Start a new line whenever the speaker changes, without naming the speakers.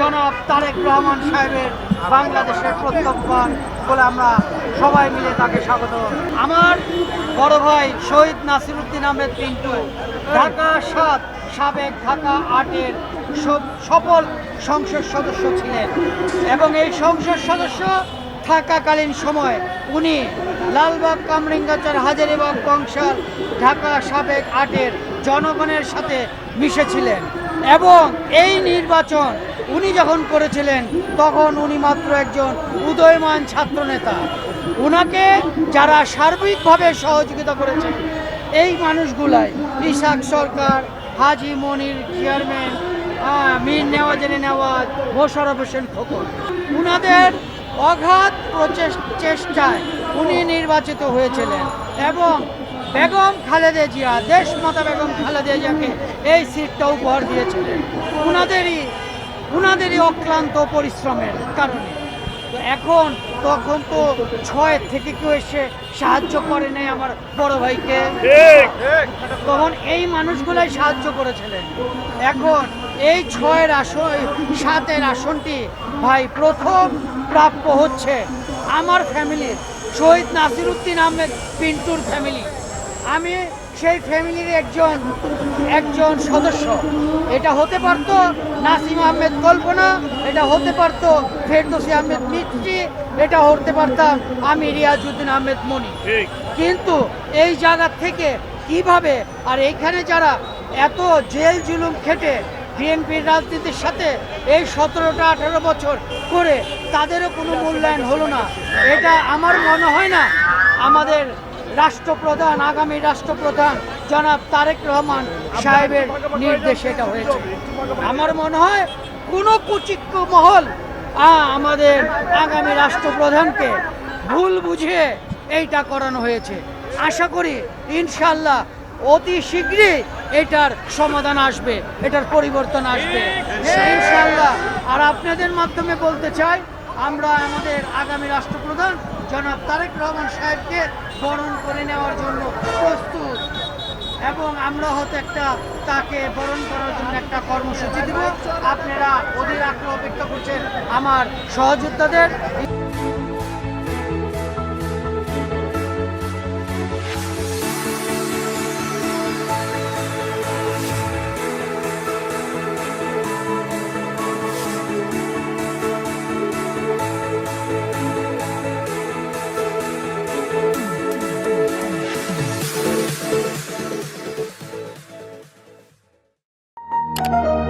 জনাব তারেক রহমান সাহেবের বাংলাদেশের প্রত্যক্ষণ বলে আমরা সবাই মিলে তাকে স্বাগত। আমার বড় ভাই শহীদ নাসিরুদ্দিন আহমেদ পিন্টু, ঢাকা সাত, সাবেক ঢাকা আটের সফল সংসদ সদস্য ছিলেন এবং এই সংসদ সদস্য থাকাকালীন সময় উনি লালবাগ কামরিঙ্গাচার হাজারিবাগ কংসাল ঢাকা সাবেক আটের জনগণের সাথে মিশেছিলেন এবং এই নির্বাচন উনি যখন করেছিলেন, তখন উনি মাত্র একজন উদয়মান ছাত্রনেতা। উনাকে যারা সার্বিকভাবে সহযোগিতা করেছেন, এই মানুষগুলাই ইসাক সরকার, হাজি মনির চেয়ারম্যান মীর নেওয়াজেনে নেওয়াজ মোশারফ হোসেন খোকন। উনাদের অগাধ প্রচেষ- চেষ্টায় উনি নির্বাচিত হয়েছিলেন এবং বেগম খালেদা জিয়া, দেশমাতা বেগম খালেদা জিয়াকে এই সিটটা উপহার দিয়েছিলেন। উনাদেরই অক্লান্ত পরিশ্রমের কারণে। তো এখন তখন তো ছয় থেকে কেউ এসে সাহায্য করে নাই আমার বড় ভাইকে। তখন এই মানুষগুলাই সাহায্য করেছিলেন। এখন এই ছয়ের আসন সাতের আসনটি ভাই প্রথম প্রাপ্য হচ্ছে আমার ফ্যামিলির শহীদ নাসিরুদ্দিন আহমেদ পিন্টুর ফ্যামিলি আমি সেই ফ্যামিলির একজন একজন সদস্য। এটা হতে পারতো নাসিম আহমেদ কল্পনা এটা হতে পারতো ফেরদৌসি আহমেদ মিত্রি এটা হতে পারতাম আমি রিয়াজুদ্দিন আহমেদ মনি। কিন্তু এই জায়গা থেকে কীভাবে আর এইখানে যারা এত জেল জুলুম খেটে বিএনপির রাজনীতির সাথে এই সতেরোটা আঠারো বছর করে তাদেরও কোনো মূল্যায়ন হলো না এটা আমার মনে হয় না। আমাদের রাষ্ট্রপ্রধান, আগামী রাষ্ট্রপ্রধান জনাব তারেক রহমান সাহেবের নির্দেশে এটা হয়েছে। আমার মনে হয় কোনো কুচিক্ষ মহল আমাদের আগামী রাষ্ট্রপ্রধানকে ভুল বুঝিয়ে এইটা করানো হয়েছে। আশা করি ইনশাল্লাহ অতি শীঘ্রই এটার সমাধান আসবে, এটার পরিবর্তন আসবে। ইনশাল্লাহ আর আপনাদের মাধ্যমে বলতে চাই আমরা আমাদের আগামী রাষ্ট্রপ্রধান জনাব তারেক রহমান সাহেবকে বরণ করে নেওয়ার জন্য প্রস্তুত। এবং আমরা হয়তো একটা তাকে বরণ করার জন্য একটা কর্মসূচি দেব। আপনারা অধীর আগ্রহ অপেক্ষা করছেন আমার সহযোদ্ধাদের। Thank you.